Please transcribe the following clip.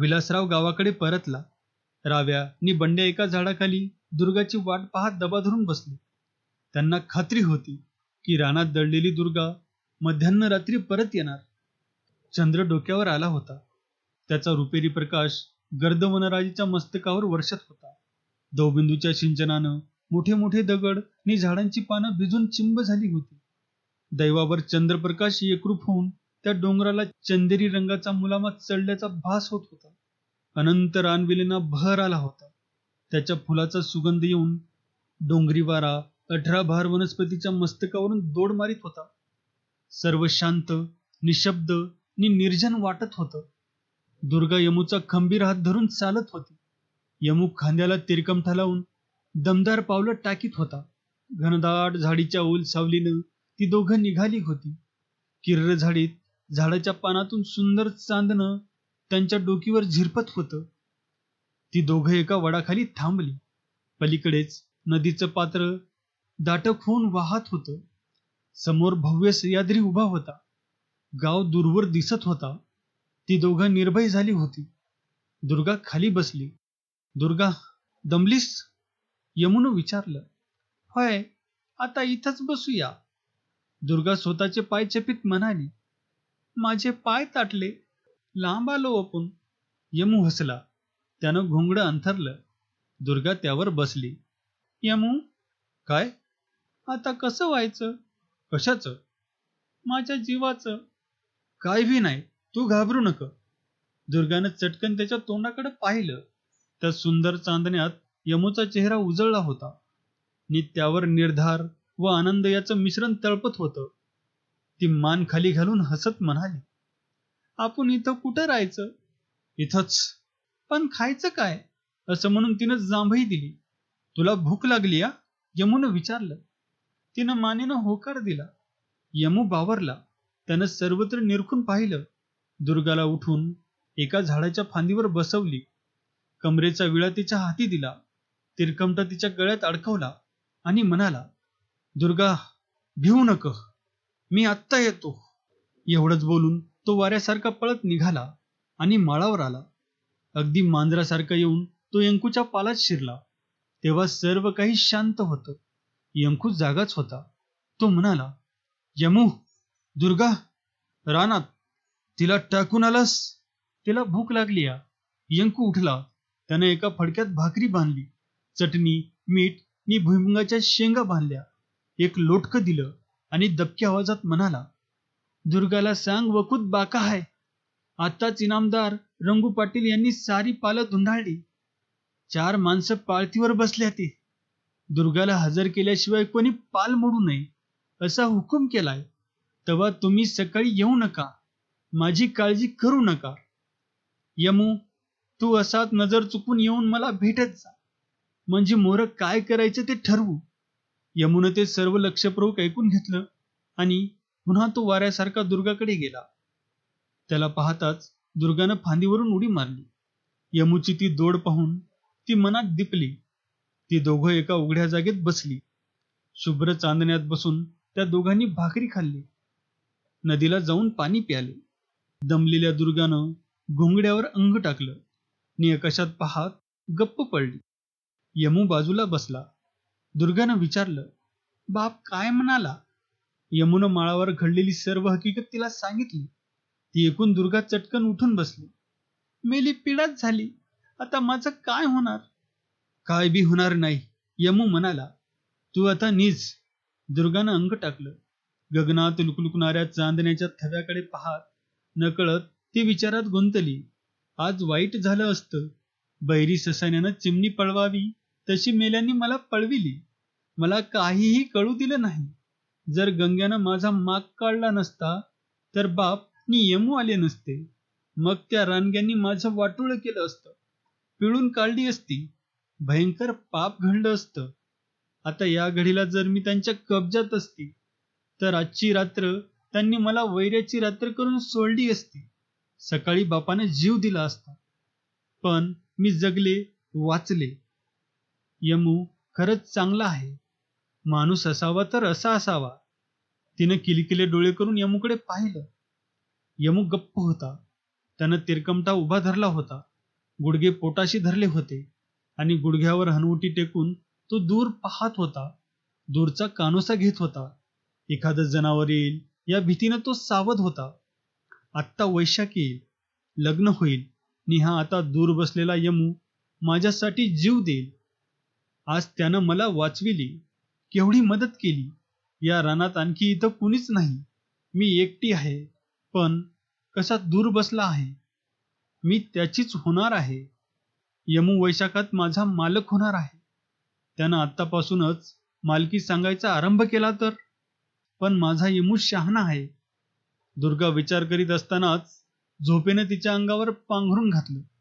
विलासराव गावाकडे परतला. राव्या आणि बंड्या एका झाडाखाली दुर्गाची वाट पाहत दबा धरून बसले. त्यांना खात्री होती की रानात दडलेली दुर्गा मध्यान्ह रात्री परत येणार. चंद्र डोक्यावर आला होता. त्याचा रुपेरी प्रकाश गर्द वनराजीच्या मस्तकावर वर्षत होता. दौबिंदूच्या सिंचनानं मोठे मोठे दगड आणि झाडांची पानं भिजून चिंब झाली होती. दैवावर चंद्रप्रकाश एकरूप होऊन त्या डोंगराला चंदेरी रंगाचा मुलामा चढल्याचा भास होत होता. अनंत रानविलेना भर आला होता. त्याच्या फुलाचा सुगंध येऊन डोंगरी वारा अठरा भार वनस्पतीच्या मस्तकावरून दोड मारित होता. सर्व शांत निशब्द नि निर्जन वाटत होतं. दुर्गा यमूचा खंबीर हात धरून चालत होती. यमू खांद्याला तिरकमठा लावून दमदार पावलं टाकीत होता. घनदाट झाडीच्या ओल सावलीनं ती दोघं निघाली होती. किर्र झाडीत झाडाच्या पानातून सुंदर चांदणं त्यांच्या डोकीवर झिरपत होतं. ती दोघं एका वडाखाली थांबली. पलीकडेच नदीचं पात्र दाटक होऊन वाहत होतं. समोर भव्य सह्याद्री उभा होता. गाव दूरवर दिसत होता. ती दोघं निर्भय झाली होती. दुर्गा खाली बसली. दुर्गा दमलीस? यमुनं विचारलं. होय आता इथंच बसूया. दुर्गा स्वतःचे पाय चपित म्हणाली. माझे पाय ताटले. लांब आलो आपण. यमू हसला. त्यानं घोंगडं अंथरलं. दुर्गा त्यावर बसली. यमू काय? आता कसं व्हायचं? कशाचं? माझ्या जीवाचं. काय बी नाही. तू घाबरू नका. दुर्गानं चटकन त्याच्या तोंडाकडे पाहिलं. त्या सुंदर चांदण्यात यमूचा चेहरा उजळला होता. नि त्यावर निर्धार व आनंद याचं मिश्रण तळपत होतं. ती मान खाली घालून हसत म्हणाली आपण इथं कुठं राहायचं? इथंच. पण खायचं काय? असं म्हणून तिनं जांभई दिली. तुला भूक लागली या यमूनं विचारलं. तिनं मानेनं होकार दिला. यमू बावरला. त्यानं सर्वत्र निरखून पाहिलं. दुर्गाला उठून एका झाडाच्या फांदीवर बसवली. कमरेचा विळा तिच्या हाती दिला. तिरकमटा तिच्या गळ्यात अडकवला आणि म्हणाला दुर्गा भिवू नक. मी आत्ता येतो. एवढंच बोलून तो वाऱ्यासारखा पळत निघाला आणि माळावर आला. अगदी मांजरासारखा येऊन तो यंकूच्या पालात शिरला. तेव्हा सर्व काही शांत होतं. यंकू जागाच होता. तो म्हणाला यमू दुर्गा रानात तिला टाकून आलास? तिला भूक लागली या. यंकू उठला. त्याने एका फडक्यात भाकरी बांधली. चटणी मीठ आणि भुईमुगाच्या शेंगा बांधल्या. एक लोटकं दिलं. आणि दबक्या आवाजात म्हणाला दुर्गाला सांग वकूत बाका आहे आताच इनामदार रंगू पाटील यांनी सारी पालं धुंडाळली. चार माणसं पाळतीवर बसल्या ते दुर्गाला हजर केल्याशिवाय कोणी पाल मोडू नये असा हुकूम केलाय. तेव्हा तुम्ही सकाळी येऊ नका. माझी काळजी करू नका. यमू तू असाच नजर चुकून येऊन मला भेटत जा. म्हणजे मोर काय करायचं ते ठरवू. यमुनेचे ते सर्व लक्षप्रोक ऐकून घेतलं आणि पुन्हा तो वाऱ्यासारखा दुर्गाकडे गेला. त्याला पाहताच दुर्गानं फांदीवरून उडी मारली. यमुची ती दोड पाहून ती मनात दिपली. ती दोघं एका उघड्या जागेत बसली. शुभ्र चांदण्यात बसून त्या दोघांनी भाकरी खाल्ली. नदीला जाऊन पाणी प्याले. दमलेल्या दुर्गानं घोंगड्यावर अंग टाकलं. नियकशात आकाशात पाहत गप्प पडली. यमू बाजूला बसला. दुर्गानं विचारलं बाप काय म्हणाला? यमुनं माळावर घडलेली सर्व हकीकत तिला सांगितली. ती एकूण दुर्गा चटकन उठून बसली. मेली पिडाच झाली. आता माझं काय होणार? काय बी होणार नाही यमू म्हणाला. तू आता निज. दुर्गानं अंग टाकलं. गगनात लुकलुकणाऱ्या चांदण्याच्या थव्याकडे पाहत नकळत ती विचारात गुंतली. आज वाईट झालं असतं. बैरी ससाण्यानं चिमणी पळवावी. तशी मेल्यांनी मला पळविली. मला काहीही कळू दिलं नाही. जर गंग्यानं माझा माग काढला नसता तर बाप मी यमू आले नसते. मग त्या रानग्यांनी माझं वाटोळं केलं असतं. पिळून काढली असती. भयंकर पाप घडलं असतं. आता या घडीला जर मी त्यांच्या कब्जात असती तर आजची रात्र त्यांनी मला वैऱ्याची रात्र करून सोडली असती. सकाळी बापाने जीव दिला असता. पण मी जगले वाचले. यमू खरंच चांगला आहे. माणूस असावा तर असा असावा. तिनं किलकिले डोळे करून यमूकडे पाहिलं. यमू गप्प होता. त्यानं तिरकमटा उभा धरला होता. गुडघे पोटाशी धरले होते आणि गुडघ्यावर हनवटी टेकून तो दूर पाहत होता. दूरचा कानोसा घेत होता. एखादं जनावर येईल या भीतीनं तो सावध होता. आत्ता वैशाख येईल लग्न होईल. निहा आता दूर बसलेला यमू माझ्यासाठी जीव देईल. आज त्यानं मला वाचविली केवढी मदत केली? या रानात आणखी इथं कुणीच नाही. मी एकटी आहे पण कसा दूर बसला आहे? मी त्याचीच होणार आहे. यमू वैशाखात माझा मालक होणार आहे. त्यानं आत्तापासूनच मालकी सांगायचा आरंभ केला तर? पण माझा यमू शहाणा आहे. दुर्गा विचार करीत असतानाच झोपेनं तिच्या अंगावर पांघरून घातलं.